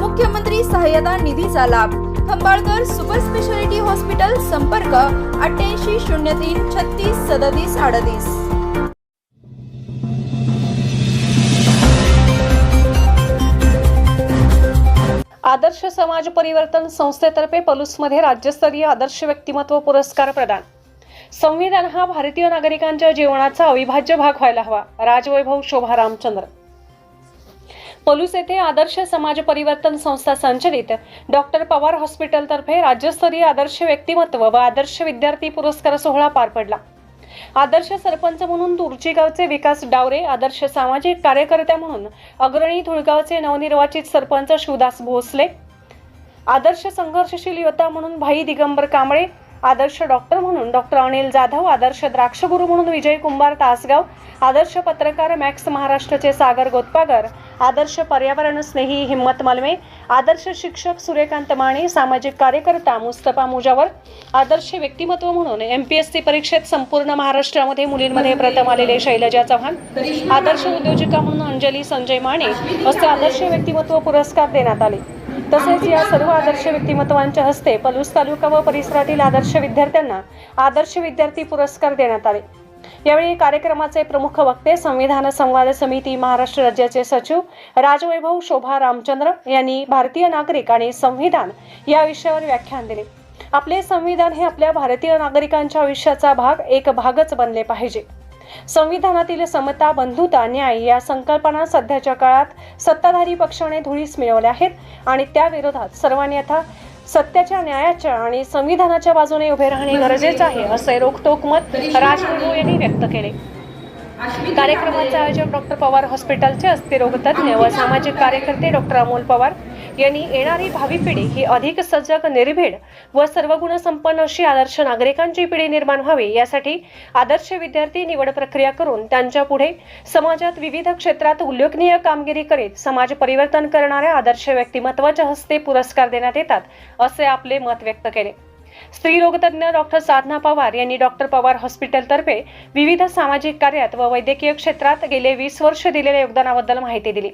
मुख्यमंत्री सहाय्यता निधीचा लाभ. खंबाळकर सुपर स्पेशालिटी हॉस्पिटल संपर्क अठ्ठ्याऐंशी शून्य तीन छत्तीस सदतीस अडतीस. आदर्श समाज परिवर्तन संस्थेतर्फे पलूसमध्ये राज्यस्तरीय आदर्श व्यक्तिमत्व पुरस्कार प्रदान. संविधान हा भारतीय नागरिकांच्या जीवनाचा अविभाज्य भाग व्हायला हवा. राजवैभव शोभा रामचंद्र पलूस येथे आदर्श समाज परिवर्तन संस्था संचलित डॉक्टर पवार हॉस्पिटलतर्फे राज्यस्तरीय आदर्श व्यक्तिमत्व व आदर्श विद्यार्थी पुरस्कार सोहळा पार पडला. आदर्श सरपंच म्हणून तुरची गावचे विकास डावरे आदर्श सामाजिक कार्यकर्त्या म्हणून अग्रणी धुळगावचे नवनिर्वाचित सरपंच शिवदास भोसले आदर्श संघर्षशील योद्धा म्हणून भाई दिगंबर कांबळे आदर्श डॉक्टर म्हणून डॉक्टर अनिल जाधव आदर्श द्राक्षगुरू म्हणून विजय कुंभार तासगाव आदर्श पत्रकार मॅक्स महाराष्ट्राचे सागर गोत्पागर आदर्श पर्यावरण स्नेही हिम्मत मालवे आदर्श शिक्षक सूर्यकांत माने सामाजिक कार्यकर्ता मुस्तफा मुजावर आदर्श व्यक्तिमत्व म्हणून एम पी एस सी परीक्षेत संपूर्ण महाराष्ट्रामध्ये मुलींमध्ये प्रथम आलेले शैलजा चव्हाण आदर्श उद्योजिका म्हणून अंजली संजय माने असे आदर्श व्यक्तिमत्व पुरस्कार देण्यात आले. तसेच या सर्व आदर्श व्यक्तिमत्वांच्या हस्ते पलूस तालुका व परिसरातील आदर्श विद्यार्थ्यांना आदर्श विद्यार्थी पुरस्कार देण्यात आले. यावेळी कार्यक्रमाचे प्रमुख वक्ते संविधान संवाद समिती महाराष्ट्र राज्याचे सचिव राजवैभव शोभा रामचंद्र यांनी भारतीय नागरिक आणि संविधान या विषयावर व्याख्यान दिले. आपले संविधान हे आपल्या भारतीय नागरिकांच्या आयुष्याचा भाग एक भागच बनले पाहिजे. संविधानातील समता बंधुता न्याय या संकल्पना सध्याच्या काळात सत्ताधारी पक्षाने धुळीस मिळवल्या आहेत आणि त्या विरोधात सर्वांनी आता सत्याच्या न्यायाच्या आणि संविधानाच्या बाजूने उभे राहणे गरजेचं आहे असे रोखटोक मत राजगुरू यांनी व्यक्त केले. कार्यक्रमाचे आयोजक डॉक्टर पवार हॉस्पिटलचे असते रोगतज्ञ व सामाजिक कार्यकर्ते डॉक्टर अमोल पवार यांनी येणारी भावी पिढी ही अधिक सजग निर्भीड व सर्व गुणसंपन्न अशी आदर्श नागरिकांची पिढी निर्माण व्हावी यासाठी आदर्श विद्यार्थी निवड प्रक्रिया करून त्यांच्या पुढे समाजात विविध क्षेत्रात उल्लेखनीय कामगिरी करीत समाज परिवर्तन करणाऱ्या आदर्श व्यक्तिमत्वाच्या हस्ते पुरस्कार देण्यात येतात असे आपले मत व्यक्त केले. स्त्रीरोगतज्ञ डॉक्टर साधना पवार यांनी डॉक्टर पवार हॉस्पिटलतर्फे विविध सामाजिक कार्यात व वैद्यकीय क्षेत्रात गेले वीस वर्ष दिलेल्या योगदानाबद्दल माहिती दिली.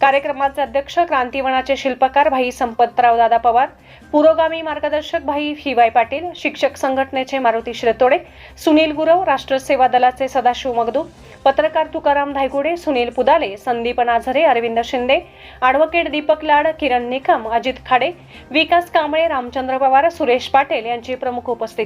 कार्यक्रमाचे अध्यक्ष क्रांतीवनाचे शिल्पकार भाई संपतराव दादा पवार पुरोगामी मार्गदर्शक भाई हिवाय पाटील शिक्षक संघटनेचे मारुती श्रतोडे सुनील गुरव राष्ट्र सेवा दलाचे सदाशिव मगदू पत्रकार तुकाराम धायगुडे सुनील पुदाले संदीप नाझरे अरविंद शिंदे ॲडव्होकेट दीपक लाड किरण निकम अजित खाडे विकास कांबळे रामचंद्र पवार सुरेश पाटील यांची प्रमुख उपस्थिती.